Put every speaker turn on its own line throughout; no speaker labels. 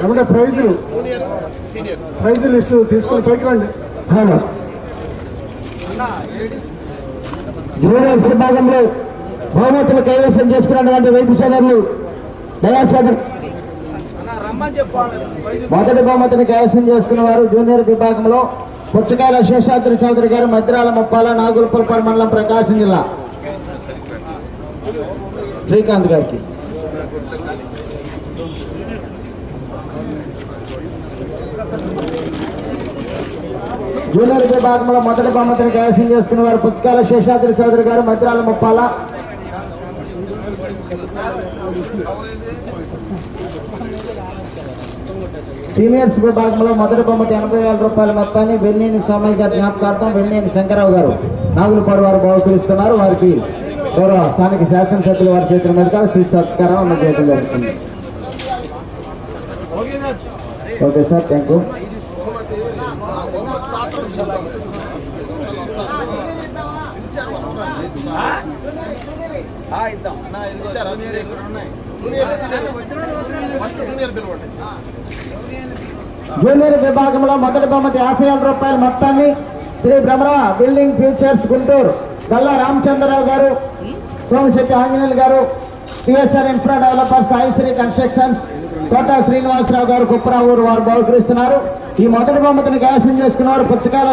ఏమంటే ప్రైజులు? Price list తీసుకొని పైకి రండి. హలో జూనియర్స్ విభాగంలో బహుమతులు కైవసం చేసుకున్నటువంటి వైద్య సోదరులు దయాసాగర్ మొదటి బహుమతిని కైవసం చేసుకున్న వారు జూనియర్ విభాగంలో పుచ్చకాయల శేషాద్రి చౌదరి గారు మద్రాల ముప్పాల నాగులపురపాడు మండలం ప్రకాశం జిల్లా. శ్రీకాంత్ గారికి. జూనియర్ విభాగంలో మొదటి బహుమతిని కైవసం చేసుకున్న వారు పుచ్చకాల శేషాద్రి చౌదరి గారు మద్రాల ముప్పాల. సీనియర్స్ విభాగంలో మొదటి బహుమతి ఎనభై వేల రూపాయల మొత్తాన్ని వెల్నేని స్వామి గారి జ్ఞాపకార్థం వెల్నేని శంకరరావు గారు నాగులపాడు వారు బహుకరిస్తున్నారు. వారికి గౌరవ స్థానిక శాసనసభ్యుల వారి చేతుల మీదుగా శ్రీ సత్కారం అందజేయడం జరుగుతుంది. Okay sir thank you junior విభాగంలో మొదటి బహుమతి యాభై వేల రూపాయల మొత్తాన్ని శ్రీ భ్రమర బిల్డింగ్ ఫ్యూచర్స్ గుంటూరు గల్లా రామచంద్రరావు గారు సోమశెట్టి ఆంజనేయులు గారు T S R infra developers Saisri constructions Thota Srinivasarao గారు కుప్పరావు వారు బహుకరిస్తున్నారు. ఈ మొదటి బహుమతిని కైవసం చేసుకున్నారు పుచ్చకాయల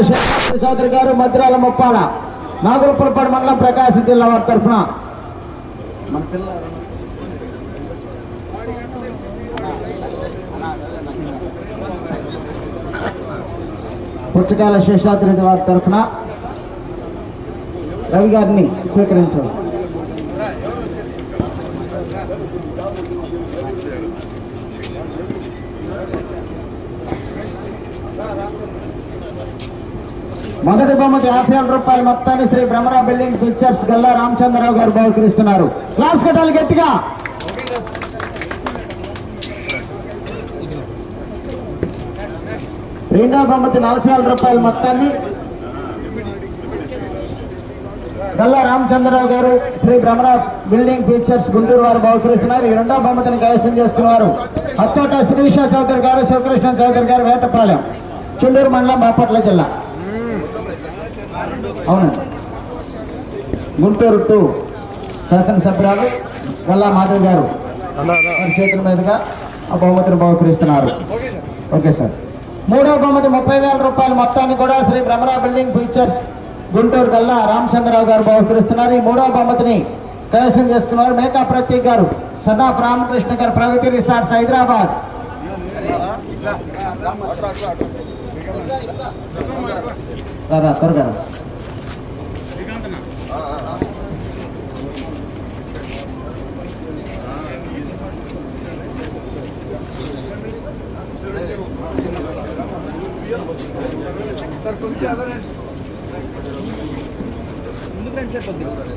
చౌదరి గారు మద్రాల ముప్పాల నాగులపురపాడు మండలం ప్రకాశం జిల్లా వారి తరఫున. పుచ్చకాయల శేషాద్రి వారి తరఫున రవి గారిని స్వీకరించారు. మొదటి బహుమతి యాభై వేల రూపాయల మొత్తాన్ని శ్రీ భ్రమరా బిల్డింగ్ పిక్చర్స్ గల్లా రామచంద్రరావు గారు బహుకరిస్తున్నారు. క్లాస్ కట్టాలి గట్టిగా. రెండవ బహుమతి నలభై వేల రూపాయల మొత్తాన్ని గల్లా రామచంద్రరావు గారు శ్రీ భ్రమర బిల్డింగ్ ఫీచర్స్ గుంటూరు వారు బహుకరిస్తున్నారు. ఈ రెండవ బహుమతిని కైవసం చేస్తున్నారు. హత్తోట శ్రీష చౌదరి గారు శివకృష్ణ చౌదరి గారు వేటపాలెం చుండూరు మండలం బాపట్ల జిల్లా. అవునండి. గుంటూరు టూ శాసనసభ్యురాలు గల్లా మాధవ్ గారు. వారి చేతుల మీదుగా ఆ బహుమతిని బహుకరిస్తున్నారు. Okay sir. మూడవ బహుమతి ముప్పై వేల రూపాయల మొత్తాన్ని కూడా శ్రీ భ్రమరా బిల్డింగ్ ఫీచర్స్ గుంటూరు గల్లా రామచంద్రరావు గారు బహుకరిస్తున్నారు. ఈ మూడవ బహుమతిని కైవసం చేసుకున్నారు మేకా ప్రతీక్ గారు. సదా రామకృష్ణ గారు ప్రగతి రిసార్ట్స్ హైదరాబాద్. ಸರ್ ಕುಂಚ ಆದರೆ ಮುಂದಕ್ಕೆ ಅಂತ ಬಂದಿರ್ತಾರೆ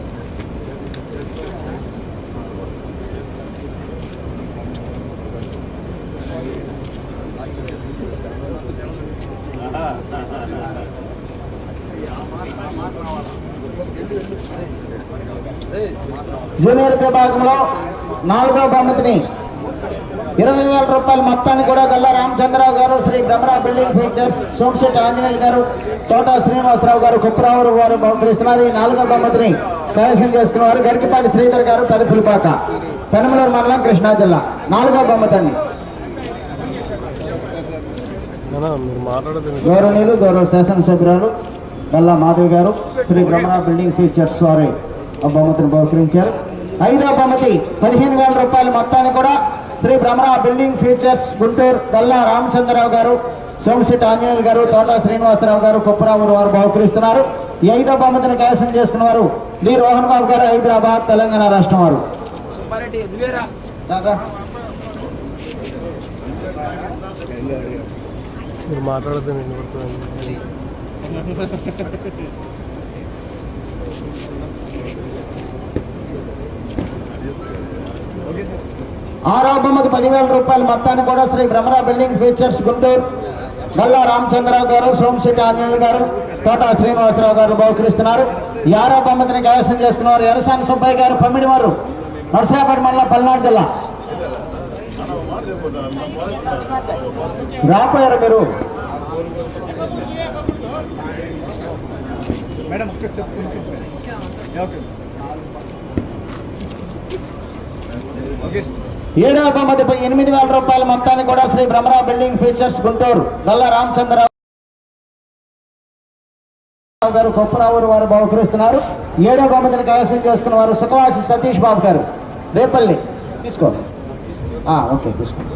జూనియర్ విభాగంలో నాలుగో బహుమతిని ఇరవై వేల రూపాయల మొత్తాన్ని కూడా గల్లా రామచంద్రరావు గారు శ్రీ భ్రమరా బిల్డింగ్ ఫీచర్స్ సోమశెట్టి ఆంజనేయులు గారు తోట శ్రీనివాసరావు గారు కుప్పరావు వారు బహుకరిస్తున్నారు. ఈ నాలుగో బహుమతిని కైవసం చేసుకున్నవారు గరికిపాటి శ్రీధర్ గారు పెదపులిపాక పెనమలూరు మండలం కృష్ణా జిల్లా. నాలుగో బహుమతిని
మీరు మాట్లాడదు
గౌరవనీయులు గౌరవ శాసనసభ్యురాలు గల్లా మాధవి గారు శ్రీ భ్రమణ బిల్డింగ్ ఫీచర్స్ వారి బహుమతిని బహుకరించారు. ఐదో బహుమతి పదిహేను వేల రూపాయల మొత్తాన్ని కూడా శ్రీ భ్రమణ బిల్డింగ్ ఫీచర్స్ గుంటూరు గల్లా రామచంద్రరావు గారు సోమశెట్టి ఆంజనేయులు గారు తోట శ్రీనివాసరావు గారు కుప్పరావు వారు బహుకరిస్తున్నారు. ఈ ఐదో బహుమతిని కైవసం చేసుకున్నారు డి రోహన్ బాబు గారు హైదరాబాద్ తెలంగాణ రాష్ట్రం వారు.
మాట్లాడుతున్నాను
ఆరో బొమ్మకి పదివేల రూపాయల మొత్తాన్ని కూడా శ్రీ భ్రమరా బిల్డింగ్ ఫీచర్స్ గుంటూరు గల్లా రామచంద్రరావు గారు సోమశెట్టి ఆంజనేయులు గారు తోట శ్రీనివాసరావు గారు బహుకరిస్తున్నారు. ఈ ఆరో బొమ్మతిని కైవసం చేసుకున్నారు ఎరసాని సుబ్బయ్య గారు పమ్మిడివారు నర్సాపేట మండలం పల్నాడు జిల్లా. రాపోయారు మీరు?
Madam okay. ఓకే
ఏడవ బహుమతిపై ఎనిమిది వేల రూపాయల మొత్తాన్ని కూడా శ్రీ భ్రమరా బిల్డింగ్ ఫీచర్స్ గుంటూరు గల్లా రామచంద్రరావు గారు కొప్పరావు వారు బహుకరిస్తున్నారు. ఏడవ బహుమతిని కైవసం చేసుకున్న వారు సుఖవాసి సతీష్ బాబు గారు. రేపల్లి తీసుకో. ఓకే తీసుకోండి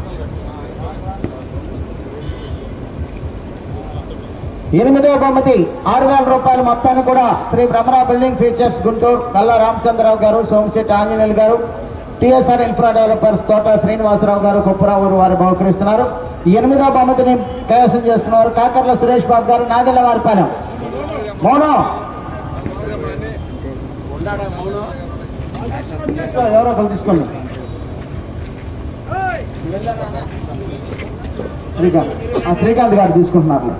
ఎనిమిదవ బహుమతి ఆరు వేల రూపాయల మొత్తాన్ని కూడా శ్రీ భ్రమరా బిల్డింగ్ ఫీచర్స్ గుంటూరు గల్లా రామచంద్రరావు గారు సోమశెట్టి ఆంజనేయులు గారు టిఎస్ఆర్ ఇన్ఫ్రా డెవలపర్స్ తోట శ్రీనివాసరావు గారు కుప్పరావు వారు బహుకరిస్తున్నారు. ఎనిమిదో బహుమతిని కైవసం చేసుకున్నవారు కాకర్ల సురేష్ బాబు గారు నాగెల్ల వారిపాలెం. మౌనం! తీసుకో, ఎవరో ఒకరు తీసుకోండి. శ్రీకాంత్. ఆ శ్రీకాంత్ గారు తీసుకుంటున్నారు.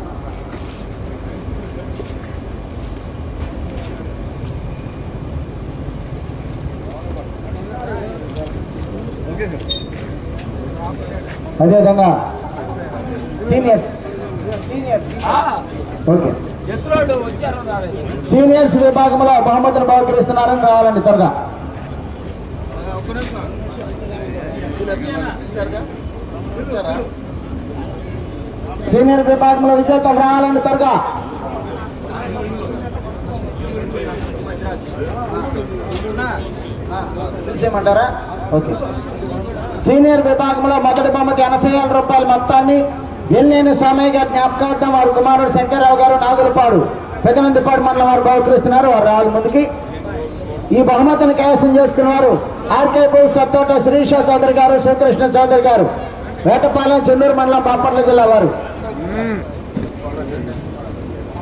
అదేవిధంగా సీనియర్స్. ఓకే. సీనియర్స్ విభాగంలో బహుమతులు బహుకరిస్తున్నారని రావాలండి త్వరగా. సీనియర్ విభాగంలో విజేతలు రావాలండి త్వరగా. చూసేయమంటారా? ఓకే. సీనియర్ విభాగంలో మొదటి బహుమతి ఎనభై వేల రూపాయల మొత్తాన్ని ఎల్లేని స్వామి గారి జ్ఞాపకార్థం వారి కుమారుడు శంకర్రావు గారు నాగులపాడు పెద్దమందిపాడు మండలం వారు బహుకరిస్తున్నారు వారు రావాలి ముందుకి. ఈ బహుమతిని కైవసం చేసుకున్నవారు ఆర్కే బూ సత్తోట శ్రీష చౌదరి గారు శ్రీకృష్ణ చౌదరి గారు వేటపాలెం చెన్నూరు మండలం బాపట్ల జిల్లా వారు.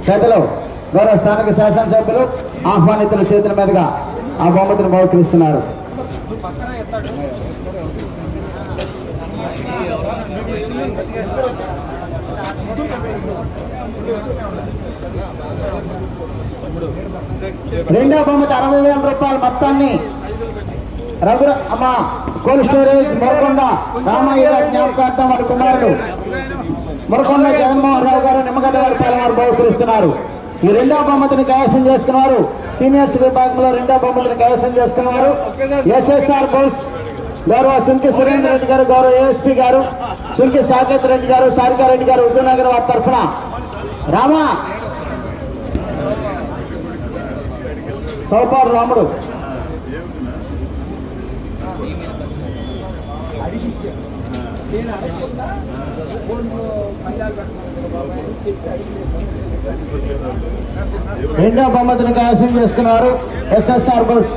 చేతిలో గౌరవ స్థానిక శాసనసభ్యులు ఆహ్వానితుల చేతుల మీదుగా ఆ బహుమతిని బహుకరిస్తున్నారు. రెండో బహుమతి అరవై వేల రూపాయల మొత్తాన్ని రఘు అమ్మ కోల్డ్ స్టోరేజ్ మొరకొండ రామయ్య జ్ఞాపకార్థం వారి కుమారుడు మురకొండ జగన్మోహన్ రావు గారు నిమ్మగడ్డ వారి పాలన వారు బహుకరిస్తున్నారు. ఈ రెండో బహుమతిని కైవసం చేసుకున్నారు. సీనియర్స్ విభాగంలో రెండో బహుమతిని కైవసం చేసుకున్నారు. ఎస్ఎస్ఆర్ బోస్ గౌరవ సుంకి సురేంద్ర రెడ్డి గారు గౌరవ ఏఎస్పీ గారు సుంకి సాకేత్ రెడ్డి గారు సారికారెడ్డి గారు ఉద్యోగనగర్ వారి తరఫున. రామా! సౌపాడు రాముడు. రెండో బహుమతిని కైవసం చేసుకున్నారు ఎస్ఎస్ఆర్ బస్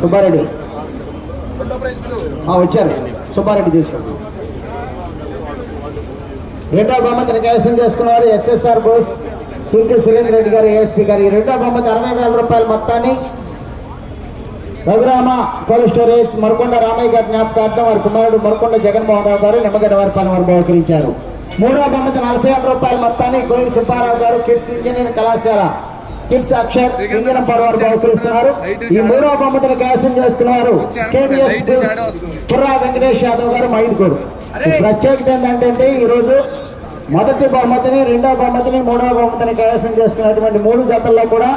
సుబ్బారెడ్డి. వచ్చారు. సుబ్బారెడ్డి తీసుకోండి రెండో బహుమతిని కైవసం చేసుకున్నారు S S R Bose Sunki Surendra Reddy గారు ఏఎస్పీ గారు. ఈ రెండో బహుమతి అరవై వేల రూపాయల మొత్తాన్ని రఘురామ కోల్డ్ స్టోరేజ్ మరకొండ రామయ్య గారి జ్ఞాపకార్థం వారి కుమారుడు మరకొండ జగన్మోహన్ రావు గారు నిమ్మగడ్డ వారి పాలన వారు బహుకరించారు. మూడో బహుమతి నలభై వేల రూపాయల మొత్తాన్ని గోయి సుబ్బారావు గారు కిడ్స్ ఇంజనీరింగ్ కళాశాల కిడ్స్ అక్షర్ ఇంజనం వారు బహుకరిస్తున్నారు ఈ మూడో బహుమతిని కైవసం చేసుకున్నారు కేవీఎస్ పుర్రా వెంకటేష్ యాదవ్ గారు ఈ ప్రత్యేకత ఏంటంటే ఈ రోజు మొదటి బహుమతిని రెండో బహుమతిని మూడో బహుమతిని కైవసం చేసుకున్నటువంటి మూడు జతల్లో కూడా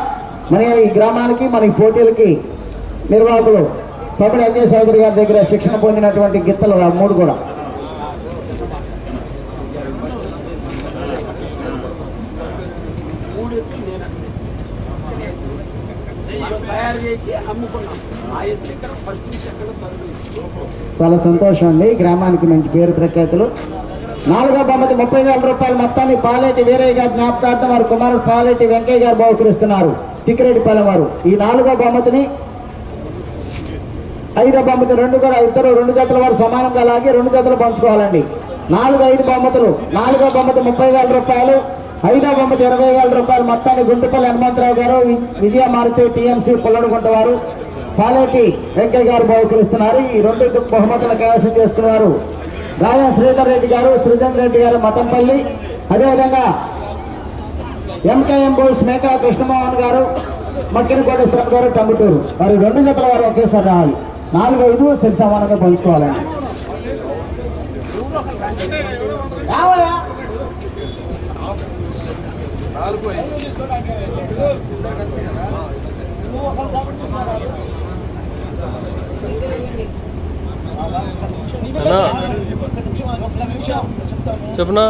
మన ఈ గ్రామానికి మన ఈ పోటీలకి నిర్వాహకులు పబ్బడి అజయ్ చౌదరి గారి దగ్గర శిక్షణ పొందినటువంటి గిత్తలు మూడు కూడా
మనం తయారు చేసి అమ్ముకున్నాం. ఇక్కడ ఫస్ట్ సెకండ్
చాలా సంతోషం అండి. గ్రామానికి మంచి పేరు ప్రఖ్యాతులు. నాలుగో బొమ్మది ముప్పై వేల రూపాయలు మొత్తాన్ని పాలేటి వీరయ్య గారి జ్ఞాపకార్థం వారి కుమారుడు పాలేటి వెంకయ్య గారు బహుకరిస్తున్నారు. టిక్కిరెడ్డిపల్లె వారు. ఈ నాలుగో బహుమతిని ఐదో బహుమతి రెండు కూడా ఇద్దరు రెండు జతల వారు సమానంగా లాగి రెండు జతలు పంచుకోవాలండి. నాలుగు ఐదు బహుమతులు. నాలుగో బహుమతి ముప్పై వేల రూపాయలు. ఐదో బహుమతి ఇరవై వేల రూపాయలు మొత్తాన్ని గుంటుపల్లి హనుమంతరావు గారు విజయ మారుతి టీఎంసీ పుల్లడుగుంట వారు పాలేటి వెంకయ్య గారు బహుకరిస్తున్నారు. ఈ రెండు బహుమతులు కైవసం చేసుకున్నారు. రాజా శ్రీధర్ రెడ్డి గారు సృజన్ రెడ్డి గారు మఠంపల్లి. అదేవిధంగా ఎంకేఎం బోల్స్ మేకా కృష్ణమోహన్ గారు మక్కిన శ్రమ గారు టంగుటూరు. మరి రెండు జతల వారు ఒకేసారి రావాలి. నాలుగు ఐదు సరి సమానంగా పంచుకోవాలండి
నాలుగు ఐదు.
చెప్పునా?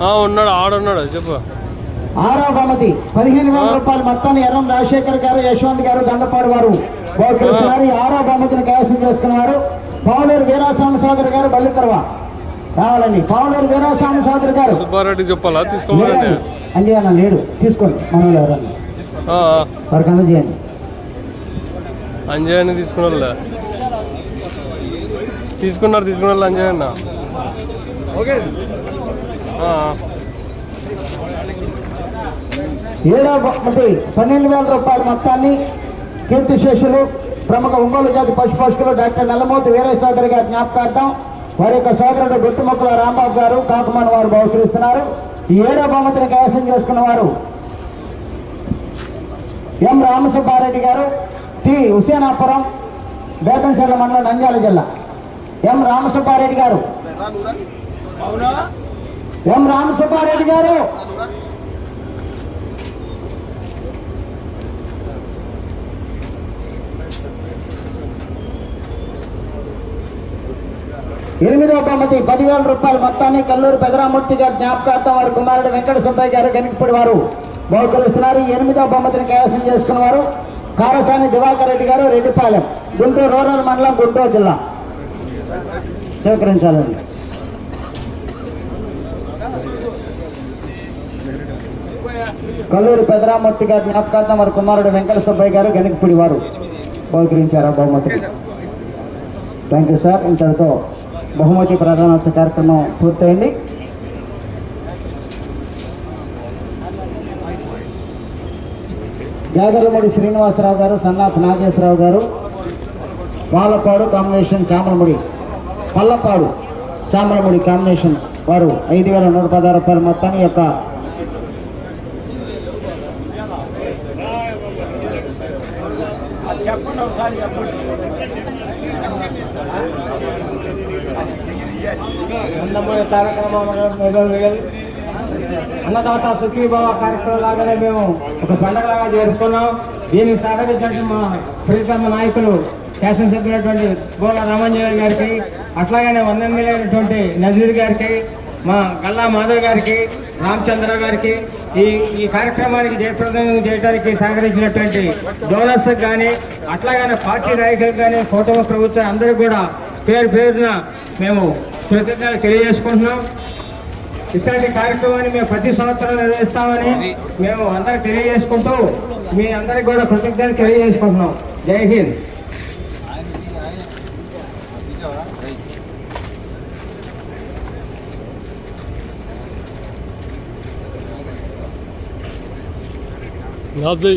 ఆ, ఉన్నాడు ఆడున్నాడు చెప్పు.
ఆరో బహుమతి పదిహేను వేల రూపాయలు మొత్తాన్ని ఎర్రం రాజశేఖర్ గారు యశ్వంత్ గారు దండపాడు వారు. ఆరో బహుమతిని కైవసం చేసుకున్నారు పౌలూరు వీరాస్వామి సోదరు గారు బల్లికరవ రావాలండి పౌలూరు వీరాస్వామి సోదరు గారు.
సుబ్బారెడ్డి చెప్పాలా? తీసుకోవాలండి
అండి అన్న లేడు తీసుకోండి మనలో ఎవరన్నా. వారికి అందజేయండి.
అంజయ్యని తీసుకున్న వాళ్ళే తీసుకున్నారు తీసుకున్న వాళ్ళు అంజయ్ అన్న.
ఓకే.
ఆ, ఆ.
ఏడో పన్నెండు వేల రూపాయల మొత్తాన్ని కీర్తి శేషులు ప్రముఖ ఒంగోలు జాతి పశు పోషకులు డాక్టర్ నల్లమూర్తి వీరయ్య సోదరి గారి జ్ఞాపకార్థం వారి యొక్క సోదరుడు గుట్టుముక్కల రాంబాబు గారు కాకుమాన్ వారు బహుకరిస్తున్నారు. ఈ ఏడో బహుమతిని కైవసం చేసుకున్న వారు ఎం రామసుబ్బారెడ్డి గారు టి హుసేనాపురం బేతంచెర్ల మండలం నంద్యాల జిల్లా. ఎం రామసుబ్బారెడ్డి గారు. ఎం రామసుబ్బారెడ్డి గారు.
ఎనిమిదో
ఎనిమిదవ బహుమతి పదివేల రూపాయలు మొత్తాన్ని కల్లూరు పెదరామూర్తి గారి జ్ఞాపకార్థం వారి కుమారుడు వెంకట సుబ్బయ్య గారు గనికిపూడి వారు. బహుకరిస్తున్నారు. ఈ ఎనిమిదవ బహుమతిని కైవసం చేసుకున్న వారు కారసాని దివాకర్ రెడ్డి గారు రెడ్డిపాలెం గుంటూరు రూరల్ మండలం గుంటూరు జిల్లా. స్వీకరించాలండి. కల్లూరు పెదరామూర్తి గారి జ్ఞాపకార్థం వారి కుమారుడు వెంకట సుబ్బయ్య గారు గనికిపూడి వారు. బహుకరించారు ఆ బహుమతి థ్యాంక్ యూ సార్. ఇంతటితో బహుమతి ప్రధానోత్సవ కార్యక్రమం పూర్తయింది. Jagarlamudi Srinivasarao garu son of Nageswara Rao garu Palapadu combination Chamalamudi Pallapadu Chamalamudi combination వారు ఐదు వేల నూట పదహారు రూపాయల మొత్తాన్ని యొక్క
చెప్పండి ఒకసారి చెప్పండి.
అందమైన కార్యక్రమం అన్నదాత సుఖీభావ కార్యక్రమం లాగానే మేము ఒక పండగలాగా జరుపుకున్నాం. దీనికి సహకరించిన మా ప్రీతమ్మ నాయకులు శాసనసభ్యులైనటువంటి గోల రామంజన్ గారికి అట్లాగనే వంద ఎమ్మెల్యే అయినటువంటి నజీర్ గారికి మా గల్లా మాధవ్ గారికి రామచంద్ర గారికి ఈ ఈ కార్యక్రమానికి జయప్రదం చేయడానికి సహకరించినటువంటి డోనర్స్ కానీ అట్లాగనే పార్టీ నాయకులకు కానీ కుటుంబ ప్రభుత్వం అందరూ కూడా పేరు పేరున మేము కృతజ్ఞతలు తెలియజేసుకుంటున్నాం. ఇట్లాంటి కార్యక్రమాన్ని మేము ప్రతి సంవత్సరం నిర్వహిస్తామని మేము అందరికి తెలియజేసుకుంటూ మీ అందరికి కూడా కృతజ్ఞతలు తెలియజేసుకుంటున్నాం. జై హింద్.
నాది